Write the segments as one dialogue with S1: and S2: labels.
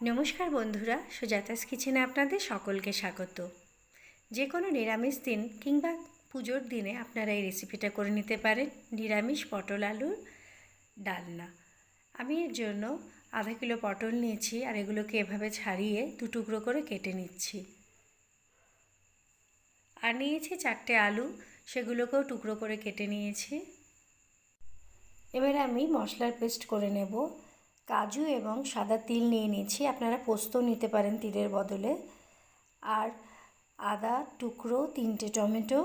S1: নমস্কার বন্ধুরা, সুজাতাস কিচেনে আপনাদের সকলকে স্বাগত। যে কোনো নিরামিষ দিন কিংবা পুজোর দিনে আপনারা এই রেসিপিটা করে নিতে পারেন, নিরামিষ পটল আলুর ডালনা। আমি এর জন্য আধা কিলো পটল নিয়েছি আর এগুলোকে এভাবে ছাড়িয়ে দু টুকরো করে কেটে নিচ্ছি। আর নিয়েছি চারটে আলু, সেগুলোকেও টুকরো করে কেটে নিয়েছি। এবার আমি মশলার পেস্ট করে নেব। কাজু এবং সাদা তিল নিয়ে নিয়েছি। আপনারা পোস্ত নিতে পারেন তিলের বদলে। আর আদা টুকরো, তিনটে টমেটো,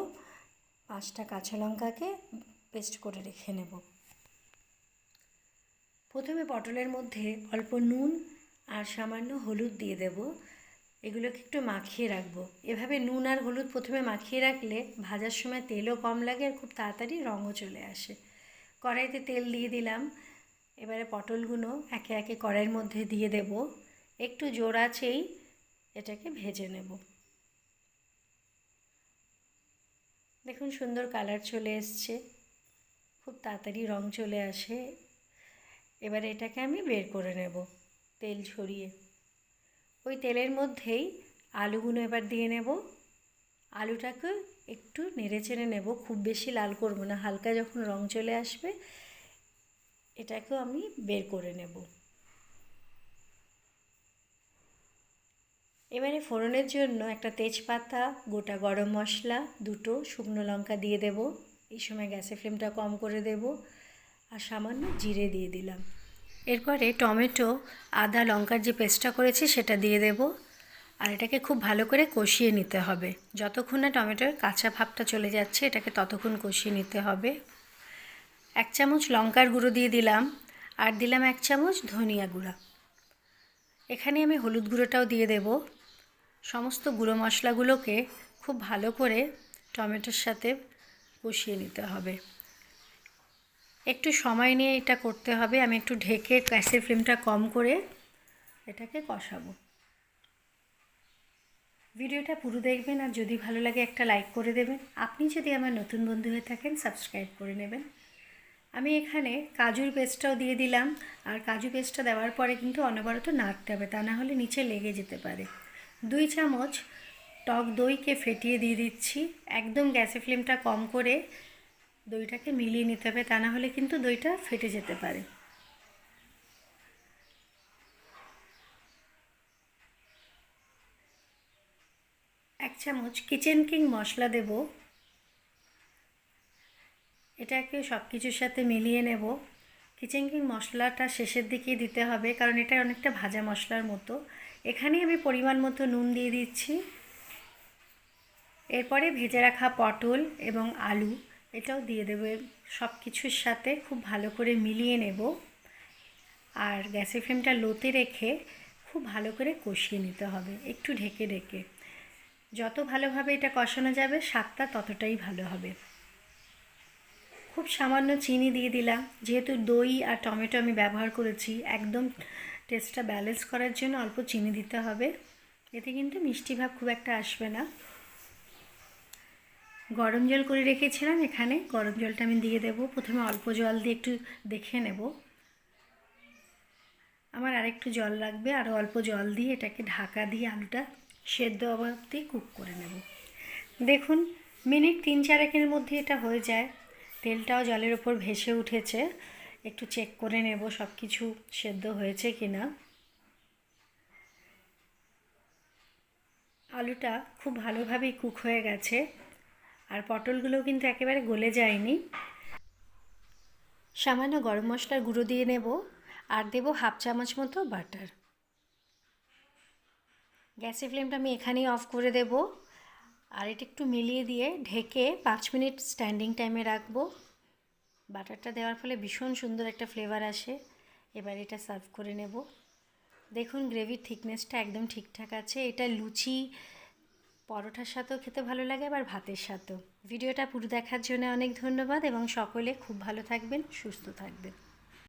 S1: পাঁচটা কাঁচা লঙ্কাকে পেস্ট করে রেখে নেব। প্রথমে পটলের মধ্যে অল্প নুন আর সামান্য হলুদ দিয়ে দেব। এগুলোকে একটু মাখিয়ে রাখব। এভাবে নুন আর হলুদ প্রথমে মাখিয়ে রাখলে ভাজার সময় তেলও কম লাগে আর খুব তাড়াতাড়ি রঙও চলে আসে। কড়াইতে তেল দিয়ে দিলাম। এবারে পটলগুলো একে একে কড়াইয়ের মধ্যে দিয়ে দেব। একটু জোর আছেই এটাকে ভেজে নেব। দেখুন সুন্দর কালার চলে এসছে। খুব তাড়াতাড়ি রং চলে আসে। এবারে এটাকে আমি বের করে নেব তেল ঝরিয়ে ওই তেলের মধ্যেই আলুগুলো এবার দিয়ে নেব। আলুটাকে একটু নেড়ে চেড়ে নেব। খুব বেশি লাল করব না। হালকা যখন রং চলে আসবে এটাকেও আমি বের করে নেব। এবারে ফোড়নের জন্য একটা তেজপাতা, গোটা গরম মশলা, দুটো শুকনো লঙ্কা দিয়ে দেব। এই সময় গ্যাসের ফ্লেমটা কম করে দেব আর সামান্য জিরে দিয়ে দিলাম। এরপরে টমেটো, আদা, লঙ্কার যে পেস্টটা করেছি সেটা দিয়ে দেব। আর এটাকে খুব ভালো করে কষিয়ে নিতে হবে। যতক্ষণ না টমেটোর কাঁচা ভাবটা চলে যাচ্ছে, এটাকে ততক্ষণ কষিয়ে নিতে হবে। এক চামচ লঙ্কার গুঁড়ো দিয়ে দিলাম আর দিলাম এক চামচ ধনিয়া গুঁড়া। এখানে আমি হলুদ গুঁড়োটাও দিয়ে দেব। সমস্ত গুঁড়ো মশলাগুলোকে খুব ভালো করে টমেটোর সাথে কষিয়ে নিতে হবে। একটু সময় নিয়ে এটা করতে হবে। আমি একটু ঢেকে গ্যাসের ফ্লেমটা কম করে এটাকে কষাবো। ভিডিওটা পুরো দেখবেন আর যদি ভালো লাগে একটা লাইক করে দেবেন। আপনি যদি আমার নতুন বন্ধু হয়ে থাকেন, সাবস্ক্রাইব করে নেবেন। আমি এখানে কাজুর পেস্টটাও দিয়ে দিলাম। আর কাজু পেস্টটা দেওয়ার পরে কিন্তু অনবরত নাড়তে হবে, তা না হলে নিচে লেগে যেতে পারে। দুই চামচ টক দইকে ফেটিয়ে দিয়ে দিচ্ছি। একদম গ্যাসের ফ্লেমটা কম করে দইটাকে মিলিয়ে নিতে হবে, তা না হলে কিন্তু দইটা ফেটে যেতে পারে। এক চামচ কিচেন কিং মশলা দেব। এটাকে সব কিছুর সাথে মিলিয়ে নেব। কিচেন কিং মশলাটা শেষের দিকেই দিতে হবে, কারণ এটা অনেকটা ভাজা মশলার মতো। এখানে আমি পরিমাণ মতো নুন দিয়ে দিচ্ছি। এরপরে ভেজে রাখা পটল এবং আলু, এটাও দিয়ে দেবো। সব কিছুর সাথে খুব ভালো করে মিলিয়ে নেব। আর গ্যাসের ফ্লেমটা লোতে রেখে খুব ভালো করে কষিয়ে নিতে হবে, একটু ঢেকে ঢেকে। যত ভালোভাবে এটা কষানো যাবে, স্বাদটা ততটাই ভালো হবে। খুব সামান্য চিনি দিয়ে দিলাম। যেহেতু দই আর টমেটো আমি ব্যবহার করেছি, একদম টেস্টটা ব্যালেন্স করার জন্য অল্প চিনি দিতে হবে। এতে কিন্তু মিষ্টি ভাব খুব একটা আসবে না। গরম জল করে রেখেছিলাম, এখানে গরম জলটা আমি দিয়ে দেব। প্রথমে অল্প জল দিয়ে একটু দেখে নেব। আমার আরেকটু জল লাগবে আরও অল্প জল দিয়ে এটাকে ঢাকা দিয়ে আলুটা সেদ্ধ অবধি কুক করে নেব। দেখুন, মিনিট তিন চারেকের মধ্যে এটা হয়ে যায়। তেলটাও জলের ওপর ভেসে উঠেছে। একটু চেক করে নেব সব কিছু সেদ্ধ হয়েছে কি না আলুটা খুব ভালোভাবেই কুক হয়ে গেছে। আর পটলগুলো কিন্তু একেবারে গলে যায়নি। সামান্য গরম মশলার গুঁড়ো দিয়ে নেব আর দেব হাফ চামচ মতো বাটার। গ্যাসের ফ্লেমটা আমি এখানেই অফ করে দেব। আর এটা একটু মিলিয়ে দিয়ে ঢেকে পাঁচ মিনিট স্ট্যান্ডিং টাইমে রাখব। বাটারটা দেওয়ার ফলে ভীষণ সুন্দর একটা ফ্লেভার আসে। এবার এটা সার্ভ করে নেব। দেখুন গ্রেভির থিকনেসটা একদম ঠিকঠাক আছে। এটা লুচি, পরোটার সাথেও খেতে ভালো লাগে, আবার ভাতের সাথেও। ভিডিওটা পুরো দেখার জন্য অনেক ধন্যবাদ এবং সকলে খুব ভালো থাকবেন, সুস্থ থাকবেন।